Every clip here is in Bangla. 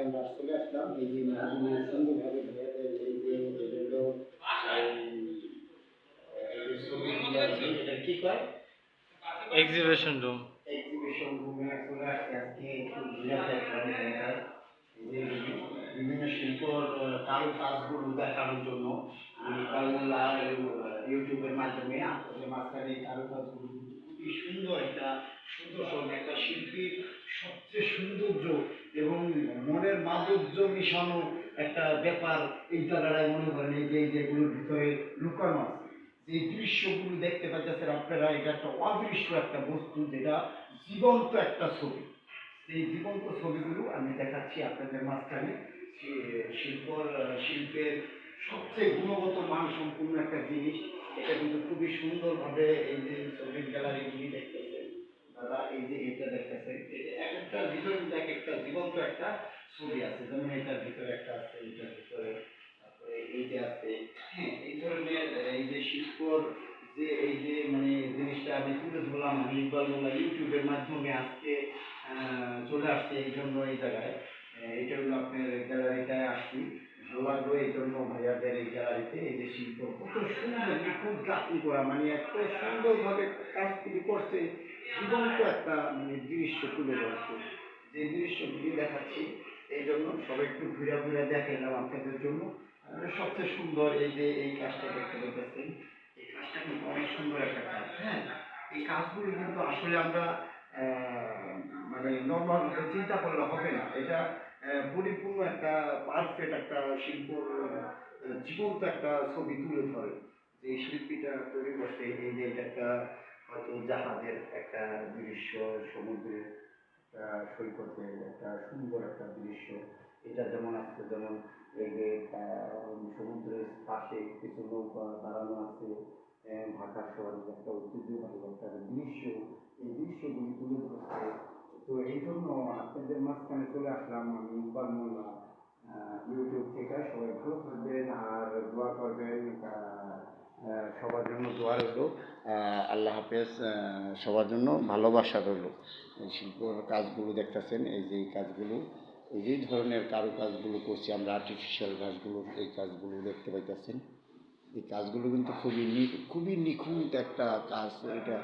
আমরা চলে আসলাম এক্সিবিশন রুম চলে আসছে আজকে একটু ঘুরে যে বিভিন্ন শিল্পর কারু কাজগুলো দেখানোর জন্য কালমোল্লা ইউটিউবের মাধ্যমে মাঝখানে কারু কাজগুলো খুবই সুন্দর একটা সুন্দর একটা শিল্পীর সবচেয়ে সৌন্দর্য এবং মাধুর্য মিশানো একটা ব্যাপার এই জায়গাটায় মনে করেন এই যে যেগুলোর ভিতরে লুকানো যে দৃশ্যগুলো দেখতে পাচ্ছেন আপনারা, এটা একটা অদৃশ্য একটা বস্তু যেটা জীবন্ত একটা ছবি। সেই জীবন্ত ছবিগুলো আমি দেখাচ্ছি আপনাদের মাঝখানে। সে- শিল্পর সবচেয়ে গুণগত মান সম্পূর্ণ একটা জিনিস। এটা কিন্তু খুবই সুন্দরভাবে এই যে ছবির গ্যালারিগুলি দেখতেছেন দাদা এই যে এটা দেখতেছেন এক একটার ভিতরে এক একটা জীবন্ত একটা ছবি আছে, যেমন এটার ভিতরে একটা আছে, এটার ভিতরে তারপরে এই যে আছে হ্যাঁ এই ধরনের, এই যে শিল্পর যে, এই যে মানে জিনিসটা আমি তুলে ধরলাম, আমি ইকবাল মোল্লা ইউটিউবের মাধ্যমে আজকে চলে আসছে এই জন্য এই জায়গায়। এটা হলো আপনার গ্যালারিটায় আসছি। ভালো লাগল এই জন্য ভাইয়াদের এই গ্যালারিতে এই যে শিল্প। কত সুন্দর নিখুঁত গাঁথনি করা মানে এত সুন্দরভাবে কাজগুলি করছে, জীবন্ত একটা মানে দৃশ্য তুলে ধরছে। যে দৃশ্যগুলি দেখাচ্ছি এই জন্য সবাই একটু ঘুরে ঘুরে দেখাইলাম আপনাদের জন্য। সবচেয়ে সুন্দর এই যে এই কাজটা দেখতে পাচ্ছেন এই কাজটা কিন্তু অনেক সুন্দর একটা কাজ হ্যাঁ? এই কাজগুলো কিন্তু আসলে আমরা মানে নর্মাল চিন্তা করলে হবে না। এটা পরিপূর্ণ একটা পারফেক্ট একটা শিল্পর আহ, জীবন্ত একটা ছবি তুলে ধরে। যে শিল্পীটা তৈরি করছে এই যে এটা একটা হয়তো জাহাজের একটা দৃশ্য সমুদ্রের একটা সৈকতে একটা সুন্দর একটা দৃশ্য। এটা যেমন আছে যেমন এই যে সমুদ্রের পাশে কিছু নৌকা দাঁড়ানো আছে আহ, ঢাকা শহরের একটা ঐতিহ্যবাহী একটা দৃশ্য। এই দৃশ্যগুলি তুলে ধরছে তো এই জন্য আপনাদের মাঝখানে চলে আসলাম আমি ইকবাল মোল্লা ইউটিউব থেকে। সবাই ভালো থাকবেন আর দোয়া করবেন সবার জন্য দোয়া রইল। আল্লাহ হাফেজ সবার জন্য ভালোবাসা রইল। এই শিল্পর কাজগুলো দেখতেছেন, এই যে কাজগুলো, এই যে ধরনের কারু কাজগুলো করছি আমরা আর্টিফিশিয়াল কাজগুলো এই কাজগুলো দেখতে পাইতেছেন। এই কাজগুলো কিন্তু খুবই খুবই নিখুঁত একটা কাজ এটা।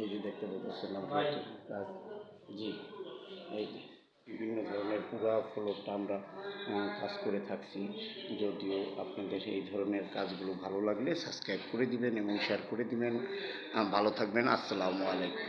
এই যে দেখতে একটা কাজ। জি, এই যে। বিভিন্ন ধরনের পুরা ফলকটা আমরা কাজ করে থাকছি। যদিও আপনাদের এই ধরনের কাজগুলো ভালো লাগলে সাবস্ক্রাইব করে দিবেন এবং শেয়ার করে দিবেন। ভালো থাকবেন। আসসালামু আলাইকুম।